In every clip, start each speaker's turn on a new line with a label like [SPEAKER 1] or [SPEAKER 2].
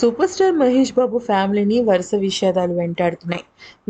[SPEAKER 1] Super star Mahesh Babu ఫ్యామిలీని వరుస విషాదాలు వెంటాడుతున్నాయి.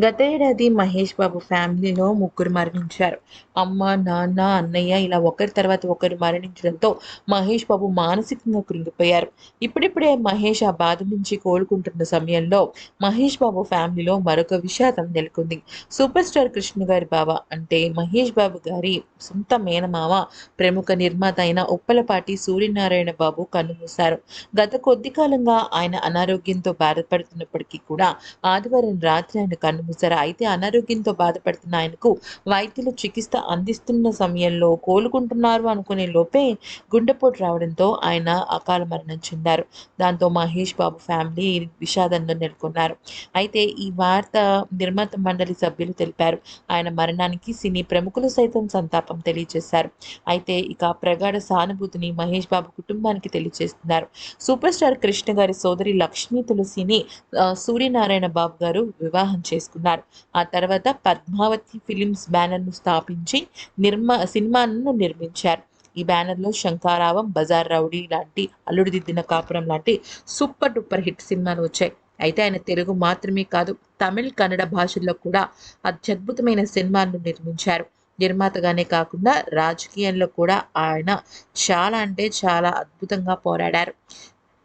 [SPEAKER 1] గత ఏడాది మహేష్ బాబు ఫ్యామిలీలో ముగ్గురు మరణించారు. అమ్మ నాన్న అన్నయ్య ఇలా ఒకరి తర్వాత ఒకరు మరణించడంతో మహేష్ బాబు మానసికంగా కృంగిపోయారు. ఇప్పుడిప్పుడే మహేష్ ఆ బాధ నుంచి కోలుకుంటున్న సమయంలో మహేష్ బాబు ఫ్యామిలీలో మరొక విషాదం నెలకొంది. సూపర్ స్టార్ కృష్ణ గారి బావ అంటే మహేష్ బాబు గారి సొంత మేనమావ ప్రముఖ నిర్మాత అయిన ఉప్పలపాటి సూర్యనారాయణ బాబు కన్నుమూశారు. గత కొద్ది కాలంగా ఆయన అనారోగ్యంతో బాధపడుతున్నప్పటికీ కూడా ఆదివారం రాత్రి ఆయన కన్నుమూశారు. అయితే అనారోగ్యంతో బాధపడుతున్న ఆయనకు వైద్యులు చికిత్స అందిస్తున్న సమయంలో కోలుకుంటున్నారు అనుకునే లోపే గుండెపోటు రావడంతో ఆయన అకాల మరణం చెందారు. దాంతో మహేష్ బాబు ఫ్యామిలీ విషాదంలో నెలకొన్నారు. అయితే ఈ వార్త నిర్మాత మండలి సభ్యులు తెలిపారు. ఆయన మరణానికి సినీ ప్రముఖులు సైతం సంతాపం తెలియజేశారు. అయితే ఇక ప్రగాఢ సానుభూతిని మహేష్ బాబు కుటుంబానికి తెలియజేస్తున్నారు. సూపర్ స్టార్ కృష్ణ గారి సోదరి లక్ష్మీ తులసిని సూర్యనారాయణ బాబు గారు వివాహం చేసుకున్నారు. ఆ తర్వాత పద్మావతి ఫిలిమ్స్ బ్యానర్ను స్థాపించి నిర్మా సినిమాను నిర్మించారు. ఈ బ్యానర్లో శంకారావం బజార్ రౌడీ లాంటి అల్లుడు దిద్దిన కాపురం లాంటి సూపర్ డూపర్ హిట్ సినిమాలు వచ్చాయి. అయితే ఆయన తెలుగు మాత్రమే కాదు తమిళ్ కన్నడ భాషల్లో కూడా అత్యద్భుతమైన సినిమాలను నిర్మించారు. నిర్మాతగానే కాకుండా రాజకీయంలో కూడా ఆయన చాలా అంటే చాలా అద్భుతంగా పోరాడారు.